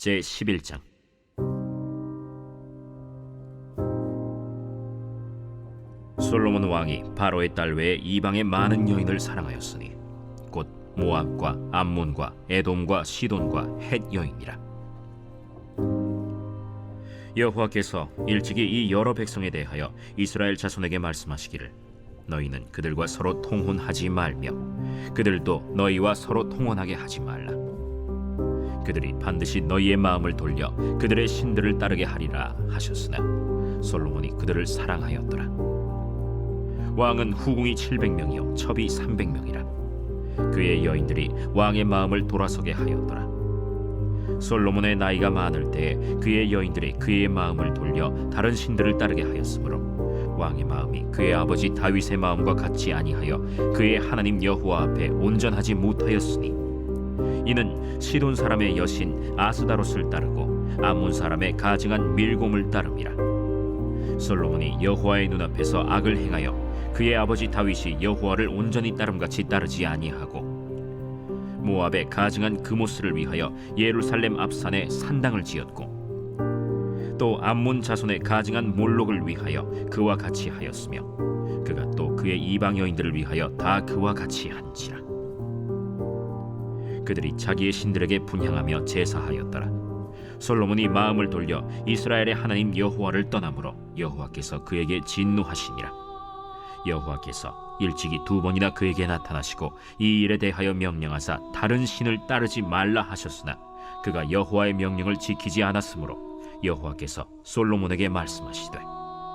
제 11장. 솔로몬 왕이 바로의 딸 외에 이방의 많은 여인을 사랑하였으니 곧 모압과 암몬과 에돔과 시돈과 헷 여인이라. 여호와께서 일찍이 이 여러 백성에 대하여 이스라엘 자손에게 말씀하시기를 너희는 그들과 서로 통혼하지 말며 그들도 너희와 서로 통혼하게 하지 말라 그들이 반드시 너희의 마음을 돌려 그들의 신들을 따르게 하리라 하셨으나 솔로몬이 그들을 사랑하였더라. 왕은 후궁이 700명이요 첩이 300명이라. 그의 여인들이 왕의 마음을 돌아서게 하였더라. 솔로몬의 나이가 많을 때 그의 여인들이 그의 마음을 돌려 다른 신들을 따르게 하였으므로 왕의 마음이 그의 아버지 다윗의 마음과 같이 아니하여 그의 하나님 여호와 앞에 온전하지 못하였으니 이는 시돈 사람의 여신 아스다롯을 따르고 암몬 사람의 가증한 밀곰을 따름이라. 솔로몬이 여호와의 눈앞에서 악을 행하여 그의 아버지 다윗이 여호와를 온전히 따름같이 따르지 아니하고 모압의 가증한 그모스를 위하여 예루살렘 앞산에 산당을 지었고 또 암몬 자손의 가증한 몰록을 위하여 그와 같이 하였으며 그가 또 그의 이방 여인들을 위하여 다 그와 같이 한지라 그들이 자기의 신들에게 분향하며 제사하였더라. 솔로몬이 마음을 돌려 이스라엘의 하나님 여호와를 떠나므로 여호와께서 그에게 진노하시니라. 여호와께서 일찍이 두 번이나 그에게 나타나시고 이 일에 대하여 명령하사 다른 신을 따르지 말라 하셨으나 그가 여호와의 명령을 지키지 않았으므로 여호와께서 솔로몬에게 말씀하시되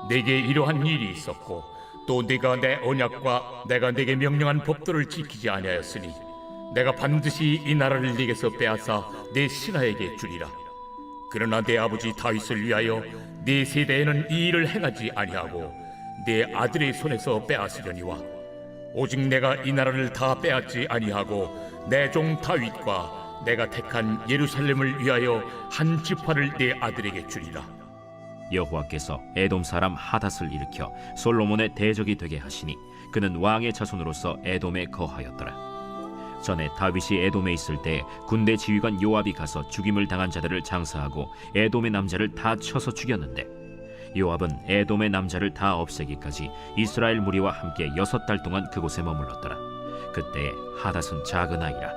내게 이러한 일이 있었고 또 네가 내 언약과 내가 네게 명령한 법도를 지키지 아니하였으니 내가 반드시 이 나라를 네게서 빼앗아 내 신하에게 주리라 그러나 내 아버지 다윗을 위하여 네 세대에는 이 일을 행하지 아니하고 내 아들의 손에서 빼앗으려니와 오직 내가 이 나라를 다 빼앗지 아니하고 내 종 다윗과 내가 택한 예루살렘을 위하여 한 지파를 내 아들에게 주리라 여호와께서 에돔 사람 하닷을 일으켜 솔로몬의 대적이 되게 하시니 그는 왕의 자손으로서 에돔에 거하였더라. 전에 다윗이 에돔에 있을 때 군대 지휘관 요압이 가서 죽임을 당한 자들을 장사하고 에돔의 남자를 다 쳐서 죽였는데 요압은 에돔의 남자를 다 없애기까지 이스라엘 무리와 함께 여섯 달 동안 그곳에 머물렀더라. 그때 하닷은 작은 아이라.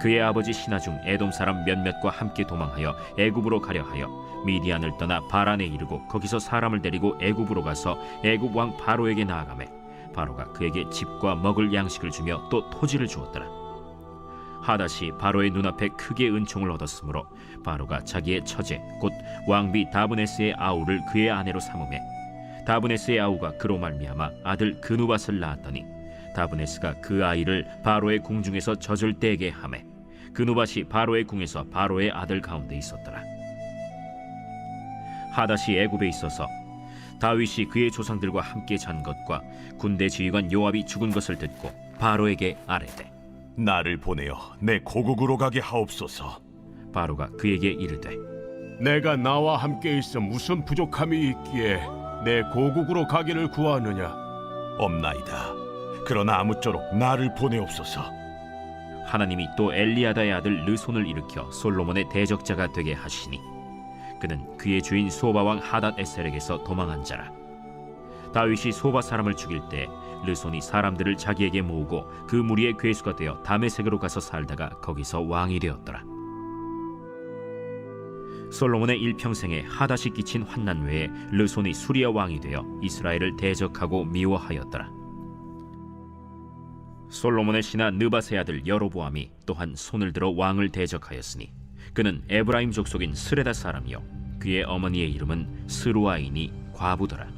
그의 아버지 신하 중 에돔 사람 몇몇과 함께 도망하여 애굽으로 가려 하여 미디안을 떠나 바란에 이르고 거기서 사람을 데리고 애굽으로 가서 애굽 왕 바로에게 나아가매 바로가 그에게 집과 먹을 양식을 주며 또 토지를 주었더라 하닷이 바로의 눈앞에 크게 은총을 얻었으므로 바로가 자기의 처제 곧 왕비 다브네스의 아우를 그의 아내로 삼음해 다브네스의 아우가 그로 말미암아 아들 그누밧을 낳았더니 다브네스가 그 아이를 바로의 궁중에서 젖을 떼게 하매 그누밧이 바로의 궁에서 바로의 아들 가운데 있었더라. 하닷이 애굽에 있어서 다윗이 그의 조상들과 함께 잔 것과 군대 지휘관 요압이 죽은 것을 듣고 바로에게 아뢰되 나를 보내어 내 고국으로 가게 하옵소서. 바로가 그에게 이르되 내가 나와 함께 있어 무슨 부족함이 있기에 내 고국으로 가기를 구하느냐? 없나이다. 그러나 아무쪼록 나를 보내옵소서. 하나님이 또 엘리야다의 아들 르손을 일으켜 솔로몬의 대적자가 되게 하시니 그는 그의 주인 소바 왕 하닷 에셀에게서 도망한 자라 다윗이 소바 사람을 죽일 때 르손이 사람들을 자기에게 모으고 그 무리의 괴수가 되어 다메섹으로 가서 살다가 거기서 왕이 되었더라. 솔로몬의 일평생에 하닷이 끼친 환난 외에 르손이 수리아 왕이 되어 이스라엘을 대적하고 미워하였더라. 솔로몬의 신하 느바세 아들 여로보암이 또한 손을 들어 왕을 대적하였으니 그는 에브라임 족속인 스레다 사람이요. 그의 어머니의 이름은 스루아이니 과부더라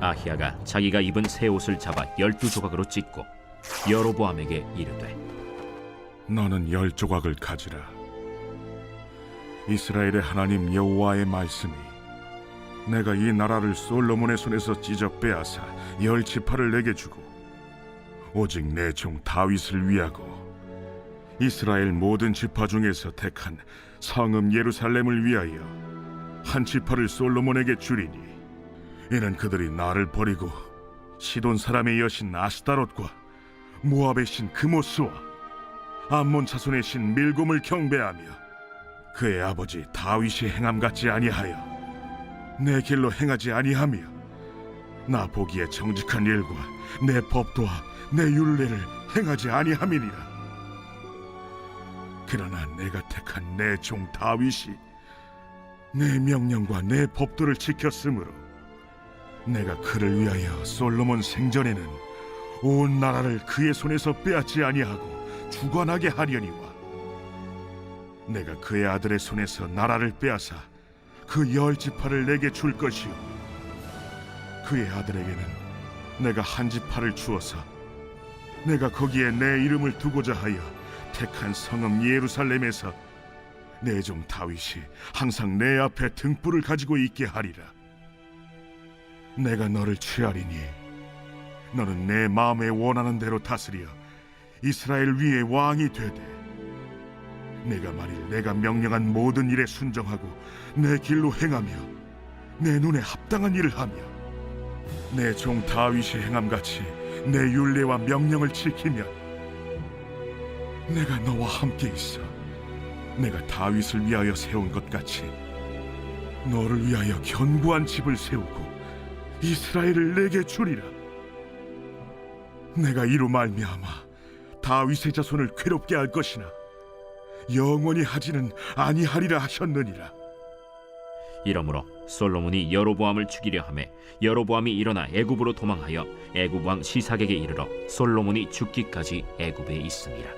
아히야가 자기가 입은 새 옷을 잡아 열두 조각으로 찢고 여로보암에게 이르되 너는 열 조각을 가지라. 이스라엘의 하나님 여호와의 말씀이 내가 이 나라를 솔로몬의 손에서 찢어 빼앗아 열 지파를 내게 주고 오직 내 종 다윗을 위하고 이스라엘 모든 지파 중에서 택한 성읍 예루살렘을 위하여 한 지파를 솔로몬에게 주리니 이는 그들이 나를 버리고 시돈 사람의 여신 아스타롯과 모압의 신 그모스와 암몬 자손의 신 밀곰을 경배하며 그의 아버지 다윗이 행함 같지 아니하여 내 길로 행하지 아니하며 나 보기에 정직한 일과 내 법도와 내 율례를 행하지 아니함이니라. 그러나 내가 택한 내 종 다윗이 내 명령과 내 법도를 지켰으므로 내가 그를 위하여 솔로몬 생전에는 온 나라를 그의 손에서 빼앗지 아니하고 주관하게 하려니와 내가 그의 아들의 손에서 나라를 빼앗아 그 열 지파를 내게 줄 것이요. 그의 아들에게는 내가 한 지파를 주어서 내가 거기에 내 이름을 두고자 하여 택한 성읍 예루살렘에서 내 종 다윗이 항상 내 앞에 등불을 가지고 있게 하리라 내가 너를 취하리니 너는 내 마음에 원하는 대로 다스려 이스라엘 위에 왕이 되되 내가 만일 내가 명령한 모든 일에 순종하고 내 길로 행하며 내 눈에 합당한 일을 하며 내 종 다윗이 행함 같이 내 율례와 명령을 지키면 내가 너와 함께 있어 내가 다윗을 위하여 세운 것 같이 너를 위하여 견고한 집을 세우고 이스라엘을 내게 주리라 내가 이로 말미암아 다윗의 자손을 괴롭게 할 것이나 영원히 하지는 아니하리라 하셨느니라 이러므로 솔로몬이 여로보암을 죽이려 하매 여로보암이 일어나 애굽으로 도망하여 애굽 왕 시삭에게 이르러 솔로몬이 죽기까지 애굽에 있습니다.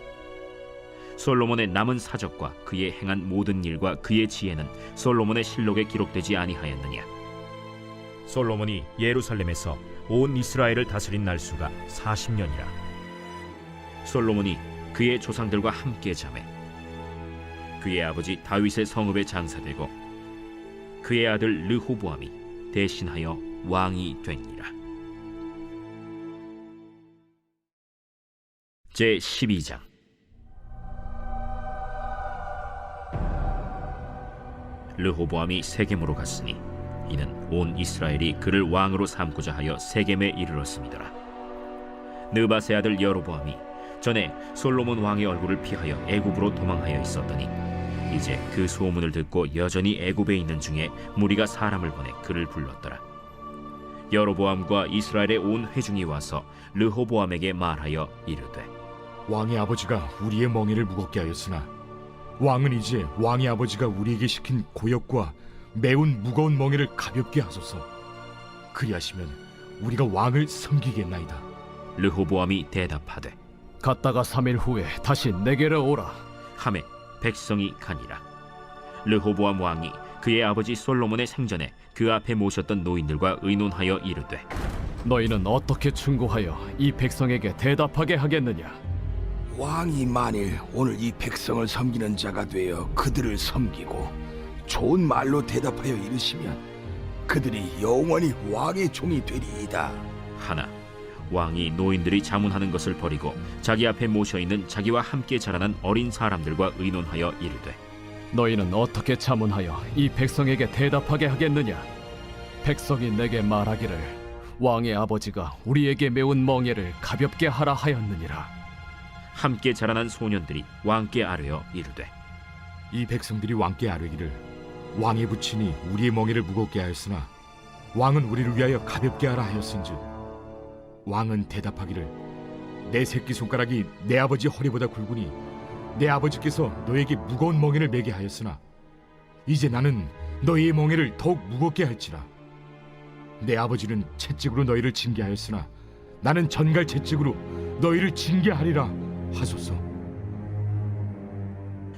솔로몬의 남은 사적과 그의 행한 모든 일과 그의 지혜는 솔로몬의 실록에 기록되지 아니하였느냐. 솔로몬이 예루살렘에서 온 이스라엘을 다스린 날수가 40년이라. 솔로몬이 그의 조상들과 함께 자매 그의 아버지 다윗의 성읍에 장사되고 그의 아들 르호보암이 대신하여 왕이 되니라. 제 12장 르호보암이 세겜으로 갔으니 이는 온 이스라엘이 그를 왕으로 삼고자 하여 세겜에 이르렀습니다. 느바세 아들 여로보암이 전에 솔로몬 왕의 얼굴을 피하여 애굽으로 도망하여 있었더니 이제 그 소문을 듣고 여전히 애굽에 있는 중에 무리가 사람을 보내 그를 불렀더라. 여로보암과 이스라엘의 온 회중이 와서 르호보암에게 말하여 이르되 왕의 아버지가 우리의 멍에를 무겁게 하였으나 왕은 이제 왕의 아버지가 우리에게 시킨 고역과 매운 무거운 멍에를 가볍게 하소서. 그리하시면 우리가 왕을 섬기겠나이다. 르호보암이 대답하되 갔다가 3일 후에 다시 내게로 오라. 함에 백성이 가니라. 르호보암 왕이 그의 아버지 솔로몬의 생전에 그 앞에 모셨던 노인들과 의논하여 이르되 너희는 어떻게 충고하여 이 백성에게 대답하게 하겠느냐? 왕이 만일 오늘 이 백성을 섬기는 자가 되어 그들을 섬기고 좋은 말로 대답하여 이르시면 그들이 영원히 왕의 종이 되리이다. 하나 왕이 노인들이 자문하는 것을 버리고 자기 앞에 모셔 있는 자기와 함께 자라난 어린 사람들과 의논하여 이르되 너희는 어떻게 자문하여 이 백성에게 대답하게 하겠느냐? 백성이 내게 말하기를 왕의 아버지가 우리에게 메운 멍에를 가볍게 하라 하였느니라. 함께 자라난 소년들이 왕께 아뢰어 이르되 이 백성들이 왕께 아뢰기를 왕의 부친이 우리의 멍에를 무겁게 하였으나 왕은 우리를 위하여 가볍게 하라 하였은즉 왕은 대답하기를 내 새끼 손가락이 내 아버지 허리보다 굵으니 내 아버지께서 너에게 무거운 멍에를 매게 하였으나 이제 나는 너희의 멍에를 더욱 무겁게 할지라 내 아버지는 채찍으로 너희를 징계하였으나 나는 전갈 채찍으로 너희를 징계하리라 하소서.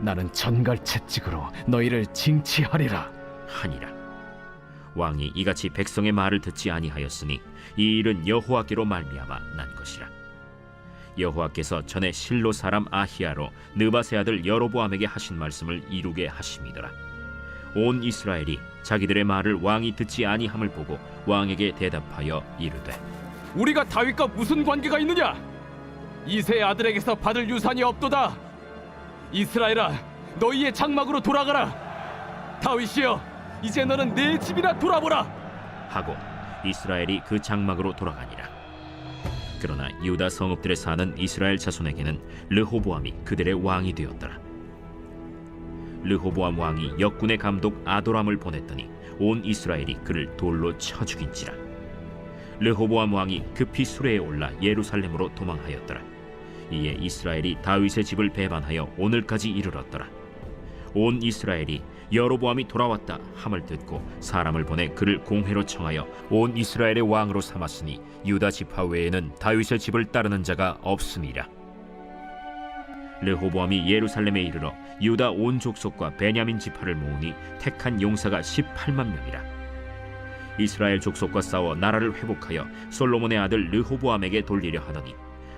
나는 전갈 채찍으로 너희를 징치하리라. 하니라 왕이 이같이 백성의 말을 듣지 아니하였으니 이 일은 여호와께로 말미암아 난 것이라 여호와께서 전에 실로 사람 아히야로 느바세 아들 여로보암에게 하신 말씀을 이루게 하심이더라 온 이스라엘이 자기들의 말을 왕이 듣지 아니함을 보고 왕에게 대답하여 이르되 우리가 다윗과 무슨 관계가 있느냐? 이세 아들에게서 받을 유산이 없도다. 이스라엘아, 너희의 장막으로 돌아가라. 다윗이여, 이제 너는 내 집이나 돌아보라. 하고 이스라엘이 그 장막으로 돌아가니라. 그러나 유다 성읍들에 사는 이스라엘 자손에게는 르호보암이 그들의 왕이 되었더라. 르호보암 왕이 역군의 감독 아도람을 보냈더니 온 이스라엘이 그를 돌로 쳐 죽인지라. 르호보암 왕이 급히 수레에 올라 예루살렘으로 도망하였더라. 이에 이스라엘이 다윗의 집을 배반하여 오늘까지 이르렀더라. 온 이스라엘이 여로보암이 돌아왔다 함을 듣고 사람을 보내 그를 공회로 청하여 온 이스라엘의 왕으로 삼았으니 유다 지파 외에는 다윗의 집을 따르는 자가 없음이라. 르호보암이 예루살렘에 이르러 유다 온 족속과 베냐민 지파를 모으니 택한 용사가 18만 명이라. 이스라엘 족속과 싸워 나라를 회복하여 솔로몬의 아들 르호보암에게 돌리려 하더니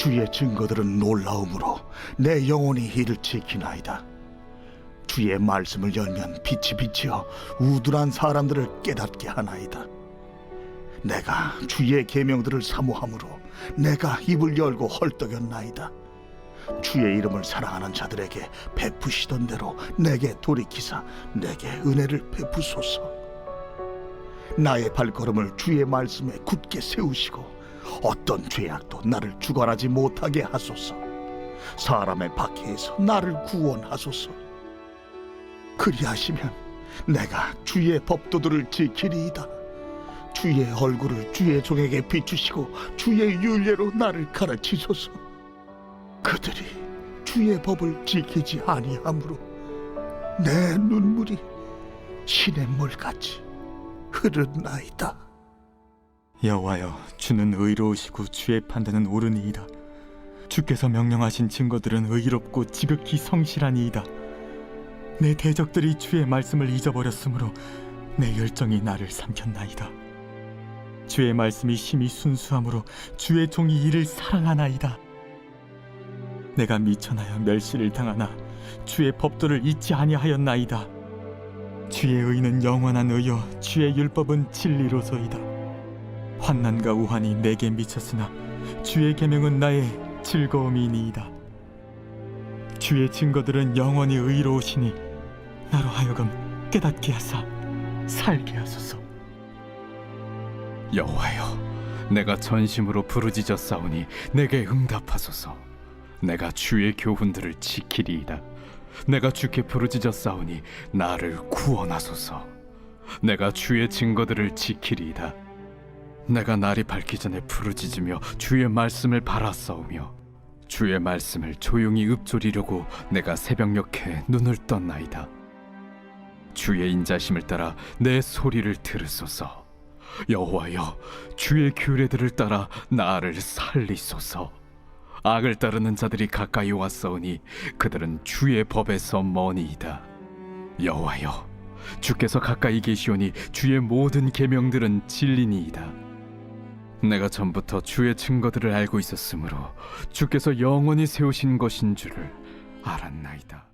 주의 증거들은 놀라움으로 내 영혼이 이를 지키나이다. 주의 말씀을 열면 빛이 비치어 우둔한 사람들을 깨닫게 하나이다. 내가 주의 계명들을 사모함으로 내가 입을 열고 헐떡였나이다. 주의 이름을 사랑하는 자들에게 베푸시던 대로 내게 돌이키사 내게 은혜를 베푸소서. 나의 발걸음을 주의 말씀에 굳게 세우시고 어떤 죄악도 나를 주관하지 못하게 하소서. 사람의 박해에서 나를 구원하소서. 그리하시면 내가 주의 법도들을 지키리이다. 주의 얼굴을 주의 종에게 비추시고 주의 윤례로 나를 가르치소서. 그들이 주의 법을 지키지 아니하므로 내 눈물이 신의 물같이 흐르나이다. 여호와여 주는 의로우시고 주의 판단은 옳으니이다. 주께서 명령하신 증거들은 의롭고 지극히 성실하니이다. 내 대적들이 주의 말씀을 잊어버렸으므로 내 열정이 나를 삼켰나이다. 주의 말씀이 심히 순수함으로 주의 종이 이를 사랑하나이다. 내가 미천하여 멸시를 당하나 주의 법도를 잊지 아니하였나이다. 주의 의는 영원한 의요 주의 율법은 진리로소이다 환난과 우환이 내게 미쳤으나 주의 계명은 나의 즐거움이니이다. 주의 증거들은 영원히 의로우시니 나로 하여금 깨닫게 하사 살게 하소서. 여호와여 내가 전심으로 부르짖어 싸우니 내게 응답하소서. 내가 주의 교훈들을 지키리이다. 내가 주께 부르짖어 싸우니 나를 구원하소서. 내가 주의 증거들을 지키리이다 내가 날이 밝기 전에 부르짖으며 주의 말씀을 바라싸우며 주의 말씀을 조용히 읊조리려고 내가 새벽녘에 눈을 떴나이다. 주의 인자심을 따라 내 소리를 들으소서. 여호와여 주의 규례들을 따라 나를 살리소서. 악을 따르는 자들이 가까이 왔사오니 그들은 주의 법에서 머니이다. 여호와여 주께서 가까이 계시오니 주의 모든 계명들은 진리니이다 내가 전부터 주의 증거들을 알고 있었으므로 주께서 영원히 세우신 것인 줄을 알았나이다